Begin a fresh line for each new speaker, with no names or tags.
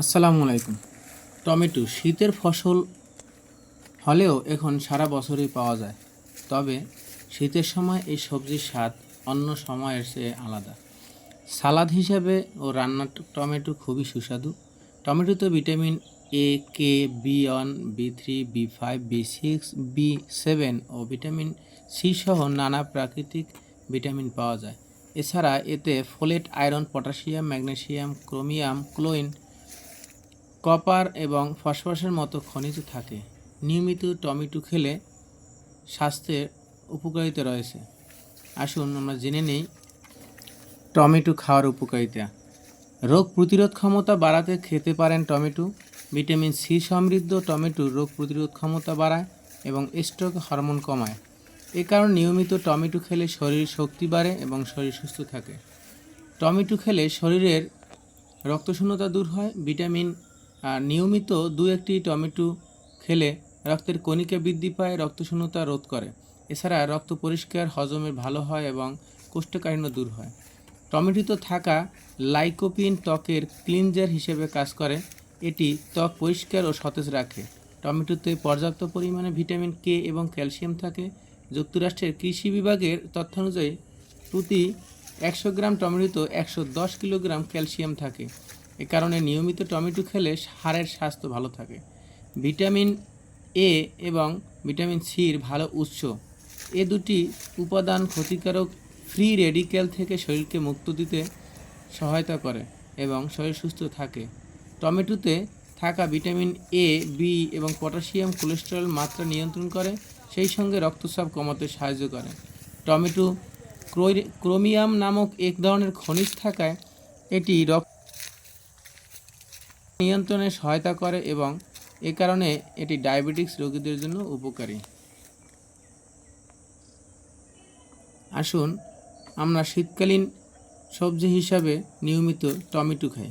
আসসালামু আলাইকুম। টমেটো শীতের ফসল হলেও এখন সারা বছরই পাওয়া যায়। তবে শীতের সময় এই সবজির স্বাদ অন্য সময়ের চেয়ে আলাদা। সালাদ হিসাবে ও রান্নার টমেটো খুবই সুস্বাদু। টমেটোতে vitamin A K B one B three B five B six B seven O vitamin C সহ নানা প্রাকৃতিক ভিটামিন পাওয়া যায়। এছাড়া এতে folate, iron, potassium, magnesium, chromium choline copper এবং ফসফরাসের মতো খনিজ থাকে। নিয়মিত টমেটো খেলে স্বাস্থ্যের উপকারিতা রয়েছে। আসুন আমরা জেনে নেই টমেটো খাওয়ার উপকারিতা। রোগ প্রতিরোধ ক্ষমতা বাড়াতে খেতে পারেন টমেটো। ভিটামিন সি সমৃদ্ধ টমেটো রোগ প্রতিরোধ ক্ষমতা বাড়ায় এবং স্ট্রোক হরমোন কমায়। এ কারণে নিয়মিত টমেটো খেলে শরীর শক্তি বাড়ে এবং শরীর সুস্থ থাকে। টমেটো খেলে শরীরের রক্তশূন্যতা দূর হয়, ভিটামিন নিয়মিত দু একটি টমেটো খেলে রক্তের কণিকা বৃদ্ধি পায়, রক্তশূন্যতা রোধ করে। এছাড়া রক্ত পরিষ্কার হজমের ভালো হয় এবং কোষ্ঠকাঠিন্য দূর হয়। টমেটোতে থাকা লাইকোপিন ত্বকের ক্লিনজার হিসেবে কাজ করে। এটি ত্বক পরিষ্কার ও সতেজ রাখে। টমেটোতে পর্যাপ্ত পরিমাণে ভিটামিন কে এবং ক্যালসিয়াম থাকে। যুক্তরাষ্ট্রের কৃষি বিভাগের তথ্যানুযায়ী প্রতি একশো গ্রাম টমেটোতে একশো দশ কিলোগ্রাম ক্যালসিয়াম থাকে। এ কারণে নিয়মিত টমেটো খেলে হাড়ের স্বাস্থ্য ভালো থাকে। ভিটামিন এ এবং ভিটামিন সির ভালো উৎস। এ দুটি উপাদান ক্ষতিকারক ফ্রি রেডিক্যাল থেকে শরীরকে মুক্ত দিতে সহায়তা করে এবং শরীর সুস্থ থাকে। টমেটোতে থাকা ভিটামিন এ বি এবং পটাশিয়াম কোলেস্টেরল মাত্রা নিয়ন্ত্রণ করে, সেই সঙ্গে রক্তচাপ কমাতে সাহায্য করে। টমেটো ক্রোমিয়াম নামক এক ধরনের খনিজ থাকায় এটি রক্ত নিয়ন্ত্রণে সহায়তা করে এবং এ কারণে এটি ডায়াবেটিক্স রোগীদের জন্য উপকারী। আসুন, আমরা শীতকালীন সবজি হিসাবে নিয়মিত টমেটো খাই।